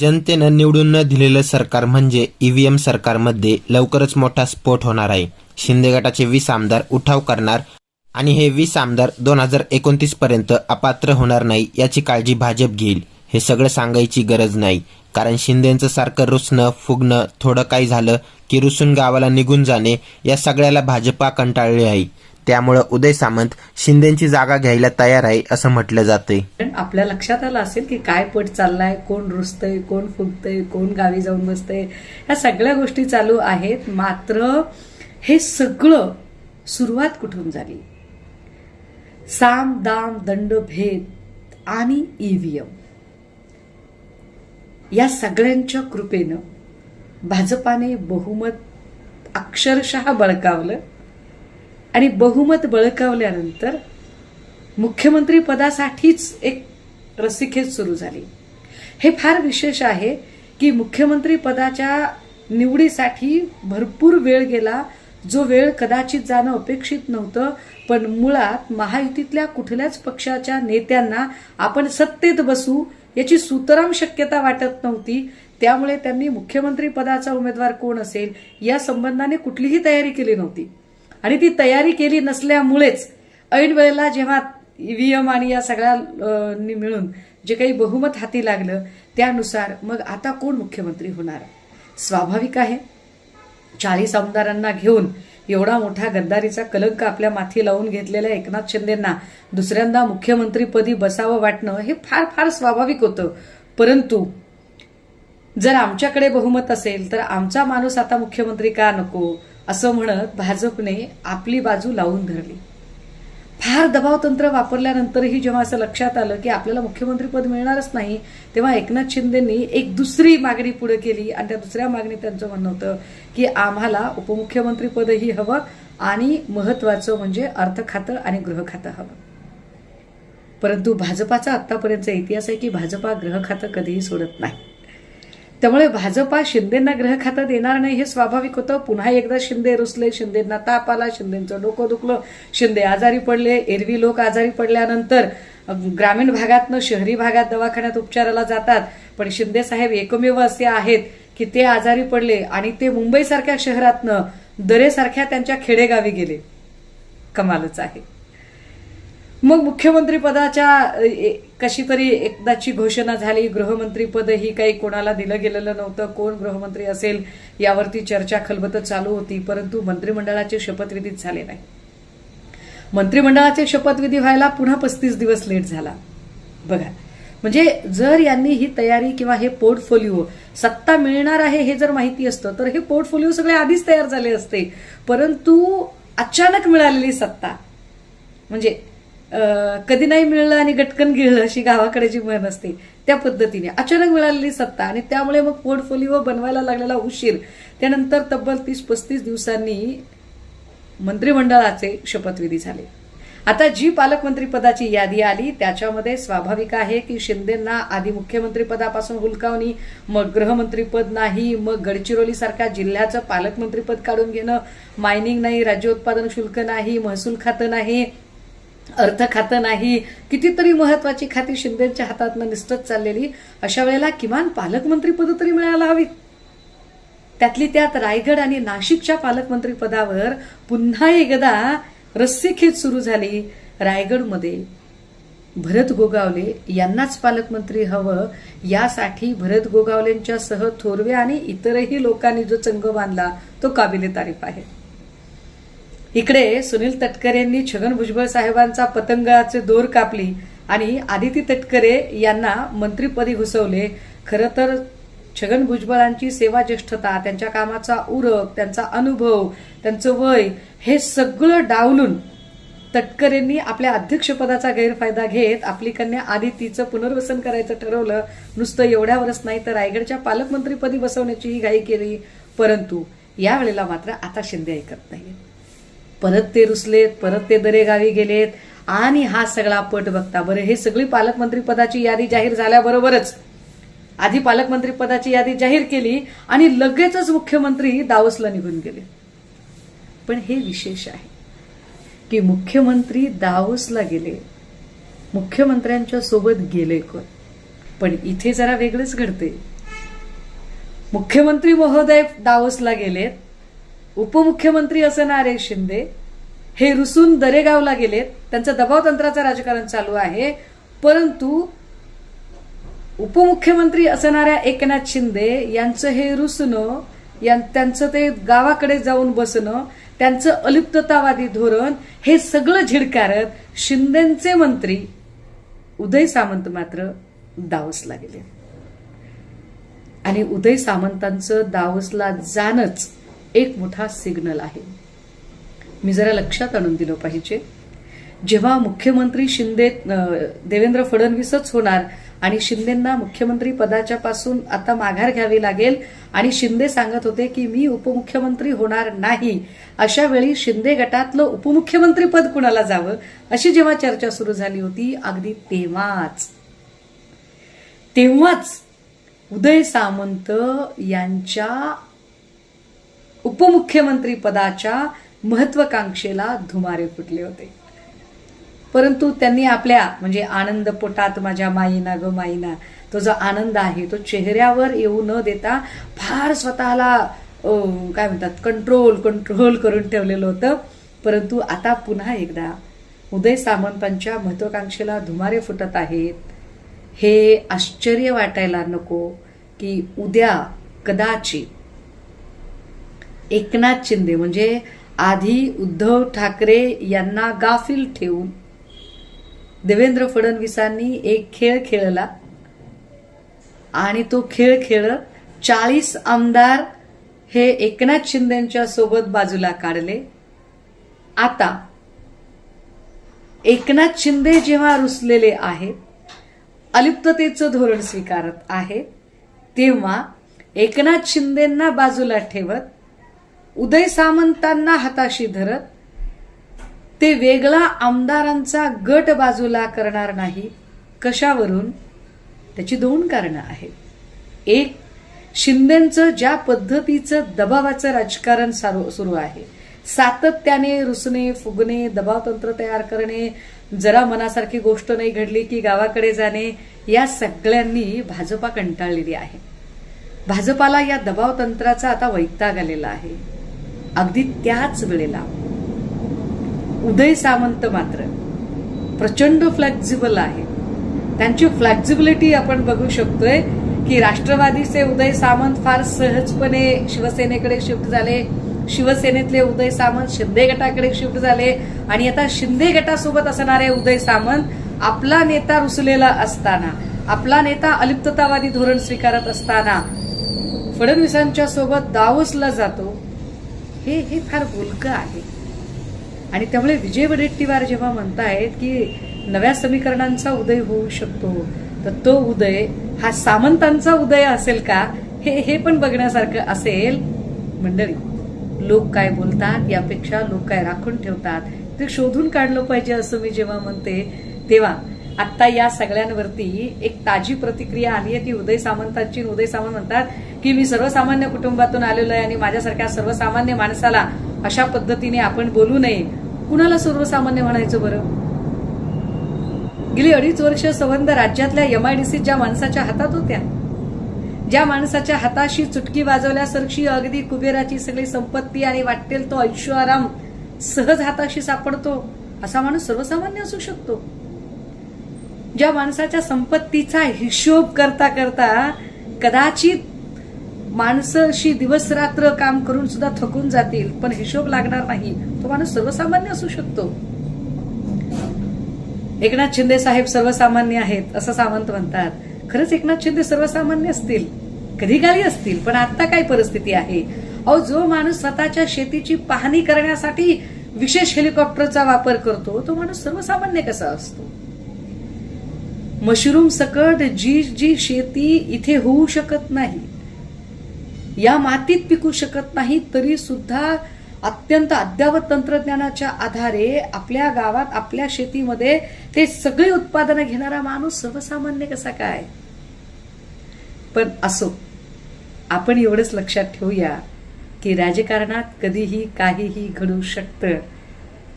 जनतेनं निवडून न दिलेलं सरकार म्हणजे ईव्हीएम सरकारमध्ये लवकरच मोठा स्फोट होणार आहे. शिंदे गटाचे वीस आमदार उठाव करणार आणि हे वीस आमदार दोन हजार एकोणतीस पर्यंत अपात्र होणार नाही याची काळजी भाजप घेईल. हे सगळं सांगायची गरज नाही. कारण शिंदेचं सारखं रुसणं फुगणं थोडं काही झालं की रुसून गावाला निघून जाणे या सगळ्याला भाजपा कंटाळले आहे. त्यामुळं उदय सामंत शिंदेची जागा घ्यायला तयार आहे असं म्हटलं जातंय. आपल्या लक्षात आलं असेल की काय पट चाललाय कोण रुसतंय कोण फुगतंय कोण गावी जाऊन बसतंय ह्या सगळ्या गोष्टी चालू आहेत. मात्र हे सगळं सुरुवात कुठून झाली? साम दाम दंड भेद आणि ईव्हीएम. या सगळ्यांच्या कृपेनं भाजपाने बहुमत अक्षरशः बळकावलं. आणि बहुमत बळकावल्यानंतर मुख्यमंत्री पदासाठीच एक रस्सीखेच सुरू झाली. हे फार विशेष आहे की मुख्यमंत्री पदाच्या निवडीसाठी भरपूर वेळ गेला जो वेळ कदाचित जाणं अपेक्षित नव्हतं पण मुळात महायुतीतल्या कुठल्याच पक्षाच्या नेत्यांना आपण सत्तेत बसू याची सुतराम शक्यता वाटत नव्हती. त्यामुळे त्यांनी मुख्यमंत्री पदाचा उमेदवार कोण असेल या संबंधाने कुठलीही तयारी केली नव्हती. आणि ती तयारी केली नसल्यामुळेच ऐन वेळेला जेव्हा ईव्हीएम आणि या सगळ्या नी मिळून जे काही बहुमत हाती लागलं त्यानुसार मग आता कोण मुख्यमंत्री होणार? स्वाभाविक आहे. चाळीस आमदारांना घेऊन एवढा मोठा गद्दारीचा कलंक आपल्या माथी लावून घेतलेल्या एकनाथ शिंदेंना दुसऱ्यांदा मुख्यमंत्रीपदी बसावं वाटणं हे फार फार स्वाभाविक होतं. परंतु जर आमच्याकडे बहुमत असेल तर आमचा माणूस आता मुख्यमंत्री का नको? असं म्हणत भाजपने आपली बाजू लावून धरली. फार दबाव तंत्र वापरल्यानंतरही जेव्हा असं लक्षात आलं की आपल्याला मुख्यमंत्रीपद मिळणारच नाही तेव्हा एकनाथ शिंदेंनी एक दुसरी मागणी पुढे केली आणि त्या दुसऱ्या मागणी त्यांचं म्हणणं होतं की आम्हाला उपमुख्यमंत्रीपदही हवं आणि महत्वाचं म्हणजे अर्थ खातं आणि गृह खातं हवं. परंतु भाजपाचा आत्तापर्यंतचा इतिहास आहे की भाजपा गृह खातं कधीही सोडत नाही. त्यामुळे भाजपा शिंदेना ग्रह खातं देणार नाही हे स्वाभाविक होतं. पुन्हा एकदा शिंदे रुसले शिंदेना ताप आला शिंदेचं डोकं दुखलं. शिंदे आजारी पडले एरवी लोक आजारी पडल्यानंतर ग्रामीण भागातनं शहरी भागात दवाखान्यात उपचाराला जातात. पण शिंदे साहेब एकमेव असे आहेत की ते आजारी पडले आणि ते मुंबईसारख्या शहरातनं दरेसारख्या त्यांच्या खेडेगावी गेले. कमालच आहे. मग मुख्यमंत्रीपदाच्या कशी तरी एकदाची घोषणा झाली. गृहमंत्रीपद ही काही कोणाला दिलं गेलेलं नव्हतं. कोण गृहमंत्री असेल यावरती चर्चा खलबत चालू होती. परंतु मंत्रिमंडळाचे शपथविधीच झाले नाही. मंत्रिमंडळाचे शपथविधी व्हायला पुन्हा पस्तीस दिवस लेट झाला. बघा म्हणजे जर यांनी ही तयारी किंवा हे पोर्टफोलिओ सत्ता मिळणार आहे हे जर माहिती असतं तर हे पोर्टफोलिओ सगळे आधीच तयार झाले असते. परंतु अचानक मिळालेली सत्ता म्हणजे कधी नाही मिळलं आणि गटकन गिळलं अशी गावाकडे जी म्हण असते त्या पद्धतीने. अचानक मिळालेली सत्ता आणि त्यामुळे मग पोर्टफोलिओ बनवायला लागलेला उशीर. त्यानंतर तब्बल तीस पस्तीस दिवसांनी मंत्रिमंडळाचे शपथविधी झाले. आता जी पालकमंत्रीपदाची यादी आली त्याच्यामध्ये स्वाभाविक आहे की शिंदेंना आधी मुख्यमंत्रीपदापासून हुलकावणी मग गृहमंत्रीपद नाही मग गडचिरोली सारख्या जिल्ह्याचं पालकमंत्रीपद काढून घेणं मायनिंग नाही राज्य उत्पादन शुल्क नाही महसूल खातं नाही अर्थ खातं नाही कितीतरी महत्वाची खाती शिंदेच्या हातातनं निसटत चाललेली अशा वेळेला किमान पालकमंत्रीपद तरी मिळायला हवीत. त्यातली त्यात रायगड आणि नाशिकच्या पालकमंत्री पदावर पुन्हा एकदा रस्सीखेच सुरू झाली रायगडमध्ये. भरत गोगावले यांनाच पालकमंत्री हवं यासाठी भरत गोगावलेंच्या सह थोरवे आणि इतरही लोकांनी जो चंग बांधला तो काबिले तारीफ आहे. इकडे सुनील तटकरेंनी छगन भुजबळ साहेबांचा पतंगाचे दोर कापली आणि आदिती तटकरे यांना मंत्रीपदी घुसवले. खरं तर छगन भुजबळांची सेवा ज्येष्ठता त्यांच्या कामाचा उरक त्यांचा अनुभव त्यांचं वय हे सगळं डावलून तटकरेंनी आपल्या अध्यक्षपदाचा गैरफायदा घेत आपली कन्या आदितीचं पुनर्वसन करायचं ठरवलं. नुसतं एवढ्यावरच नाही तर रायगडच्या पालकमंत्रीपदी बसवण्याचीही घाई केली. परंतु यावेळेला मात्र आता शिंदे ऐकत नाही परत ते रुसलेत परत ते दरेगावी गेलेत. आणि हा सगळा पट बघता बरं हे सगळी पालकमंत्री पदाची यादी जाहीर झाल्याबरोबरच आधी पालकमंत्री पदाची यादी जाहीर केली आणि लगेचच मुख्यमंत्री दावसला निघून गेले. पण हे विशेष आहे की मुख्यमंत्री दावसला गेले मुख्यमंत्र्यांच्या सोबत गेले कोण? पण इथे जरा वेगळंच घडते मुख्यमंत्री महोदय दावोसला गेलेत उपमुख्यमंत्री असणारे शिंदे हे रुसून दरेगावला गेलेत. त्यांचं दबाव तंत्राचं राजकारण चालू आहे. परंतु उपमुख्यमंत्री असणाऱ्या एकनाथ शिंदे यांचं हे रुसणं यां- त्यांचं ते गावाकडे जाऊन बसणं त्यांचं अलिप्ततावादी धोरण हे सगळं झिडकारत शिंदेचे मंत्री उदय सामंत मात्र दावसला गेले. आणि उदय सामंतांचं दावसला जाणंच एक मोठा सिग्नल आहे. मी जरा लक्षात आणून दिलं पाहिजे. जेव्हा मुख्यमंत्री शिंदे देवेंद्र फडणवीसच होणार आणि शिंदेंना मुख्यमंत्री पदाच्या पासून आता माघार घ्यावी लागेल आणि शिंदे सांगत होते की मी उपमुख्यमंत्री होणार नाही अशा वेळी शिंदे गटातलं उपमुख्यमंत्री पद कुणाला जावं? अशी जेव्हा चर्चा सुरू झाली होती अगदी तेव्हाच. तेव्हाच उदय सामंत यांच्या उपमुख्यमंत्री पदाच्या महत्वाकांक्षेला धुमारे फुटले होते. परंतु त्यांनी आपल्या म्हणजे आनंद पोटात माझ्या माईना ग माईना तो जो आनंद आहे तो चेहऱ्यावर येऊ न देता फार स्वतःला काय म्हणतात कंट्रोल कंट्रोल करून ठेवलेलं होतं. परंतु आता पुन्हा एकदा उदय सामंतांच्या महत्वाकांक्षेला धुमारे फुटत आहेत. हे आश्चर्य वाटायला नको की उद्या कदाचित एकनाथ शिंदे म्हणजे आधी उद्धव ठाकरे यांना गाफील ठेवून देवेंद्र फडणवीसांनी एक खेळ खेळला. आणि तो खेळ खेळत चाळीस आमदार हे एकनाथ शिंदेच्या सोबत बाजूला काढले. आता एकनाथ शिंदे जेव्हा रुसलेले आहेत अलिप्ततेचं धोरण स्वीकारत आहे तेव्हा एकनाथ शिंदेंना बाजूला ठेवत उदय सामंतांना हाताशी धरत ते वेगळा आमदारांचा गट बाजूला करणार नाही कशावरून? त्याची दोन कारणं आहेत. एक शिंदेचं ज्या पद्धतीचं दबावाचं राजकारण सारू- सुरू आहे सातत्याने रुसणे फुगणे दबावतंत्र तयार करणे जरा मनासारखी गोष्ट नाही घडली की गावाकडे जाणे या सगळ्यांनी भाजपा कंटाळलेली आहे. भाजपाला या दबाव तंत्राचा आता वैताग आलेला आहे. अगदी त्याच वेळेला उदय सामंत मात्र प्रचंड फ्लेक्झिबल आहे. त्यांची फ्लेक्झिबिलिटी आपण बघू शकतोय की राष्ट्रवादीचे उदय सामंत फार सहजपणे शिवसेनेकडे शिफ्ट झाले शिवसेनेतले उदय सामंत शिंदे गटाकडे शिफ्ट झाले आणि आता शिंदे गटासोबत असणारे उदय सामंत आपला नेता रुसलेला असताना आपला नेता अलिप्ततावादी धोरण स्वीकारत असताना फडणवीसांच्या सोबत दावसला जातो हे हे फार बोलकं आहे. आणि त्यामुळे विजय वडेट्टीवार जेव्हा म्हणतायत की नव्या समीकरणांचा उदय होऊ शकतो तर तो उदय हा सामंतांचा उदय असेल का? हे हे पण बघण्यासारखं असेल. मंडळी लोक काय बोलतात यापेक्षा लोक काय राखून ठेवतात ते शोधून काढलं पाहिजे असं मी जेव्हा म्हणते तेव्हा आता या सगळ्यांवरती एक ताजी प्रतिक्रिया आली आहे. ती उदय सामंतांची उदय सामंत म्हणतात की मी सर्वसामान्य कुटुंबातून आलेलो आहे आणि माझ्यासारख्या सर्वसामान्य माणसाला अशा पद्धतीने आपण बोलू नये. कुणाला सर्वसामान्य म्हणायचं बरं? गेली अडीच वर्ष संबंध राज्यातल्या एमआयडीसी ज्या माणसाच्या हातात होत्या ज्या माणसाच्या हाताशी चुटकी वाजवल्यासारखी अगदी कुबेराची सगळी संपत्ती आणि वाटेल तो ऐश्वराम सहज हाताशी सापडतो असा माणूस सर्वसामान्य असू शकतो. ज्या माणसाच्या संपत्तीचा हिशोब करता करता कदाचित माणसं दिवस रात्र काम करून सुद्धा थकून जातील पण हिशोब लागणार नाही. तो माणूस सर्वसामान्य असू शकतो. एकनाथ शिंदे साहेब सर्वसामान्य आहेत असं सावंत म्हणतात. खरंच एकनाथ शिंदे सर्वसामान्य असतील? कधी काळी असतील? पण आता काय परिस्थिती आहे? अहो जो माणूस स्वतःच्या शेतीची पाहणी करण्यासाठी विशेष हेलिकॉप्टरचा वापर करतो तो माणूस सर्वसामान्य कसा असतो? मशरूम सकट जी जी शेती इथे होऊ शकत नाही. या मातीत पिकू शकत नाही तरी सुद्धा अत्यंत अद्यावत तंत्रज्ञानाच्या आधारे आपल्या गावात आपल्या शेतीमध्ये ते सगळे उत्पादनं घेणारा माणूस सर्वसामान्य कसा काय? पण असो आपण एवढंच लक्षात ठेवूया की राजकारणात कधीही काहीही घडू शकतं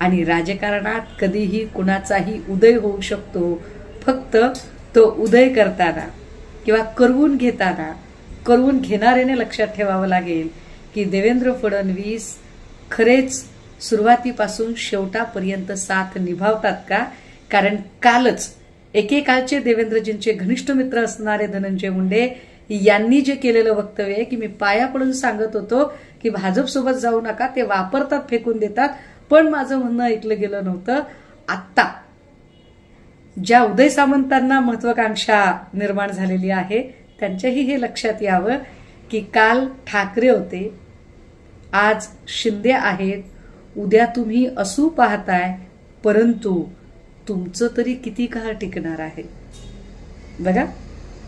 आणि राजकारणात कधीही कुणाचाही उदय होऊ शकतो फक्त तो उदय करताना किंवा करवून घेताना करून घेणाऱ्याने लक्षात ठेवावं लागेल की देवेंद्र फडणवीस खरेच सुरुवातीपासून शेवटापर्यंत साथ निभावतात का? कारण कालच एकेकाळचे देवेंद्रजींचे घनिष्ठ मित्र असणारे धनंजय मुंडे यांनी जे केलेलं वक्तव्य आहे की मी पाया पडून सांगत होतो की भाजपसोबत जाऊ नका ते वापरतात फेकून देतात पण माझं म्हणणं ऐकलं गेलं नव्हतं. आत्ता ज्या उदय सामंतांना महत्वाकांक्षा निर्माण झालेली आहे त्यांच्याही हे लक्षात यावं की काल ठाकरे होते आज शिंदे आहेत उद्या तुम्ही असू पाहताय परंतु तुमचं तरी किती काळ टिकणार आहे? बघा.